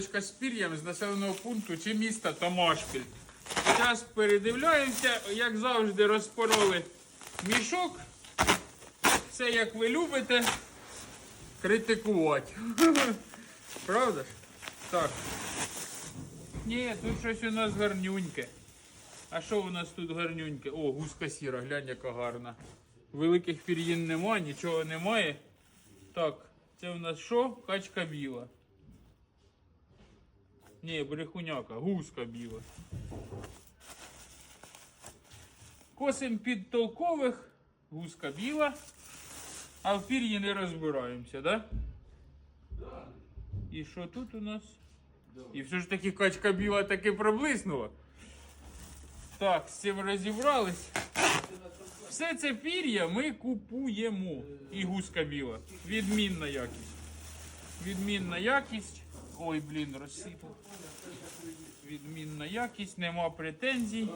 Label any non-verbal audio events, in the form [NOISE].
посилочка з пір'ям з населеного пункту чи міста Томашпіль. Зараз передивляємося, як завжди, розпороли мішок. Все як ви любите. Критикувати. [LAUGHS] Правда ж? Так. Ні, тут щось у нас гарнюньке. А що у нас тут гарнюньке? О, гуска сіра, глянь, яка гарна. Великих пір'їн немає, нічого немає. Так, це у нас що? Качка біла. Ні, брехуняка, гуска біла. Косим під толкових, гуска біла, а в пір'ї не розбираємося, да? І що тут у нас? І все ж таки качка біла таки проблиснула. Так, з цим розібрались. Все це пір'я ми купуємо. І гуска біла. Відмінна якість. Відмінна якість. Ой, блін, розсипав. Відмінна якість, нема претензій.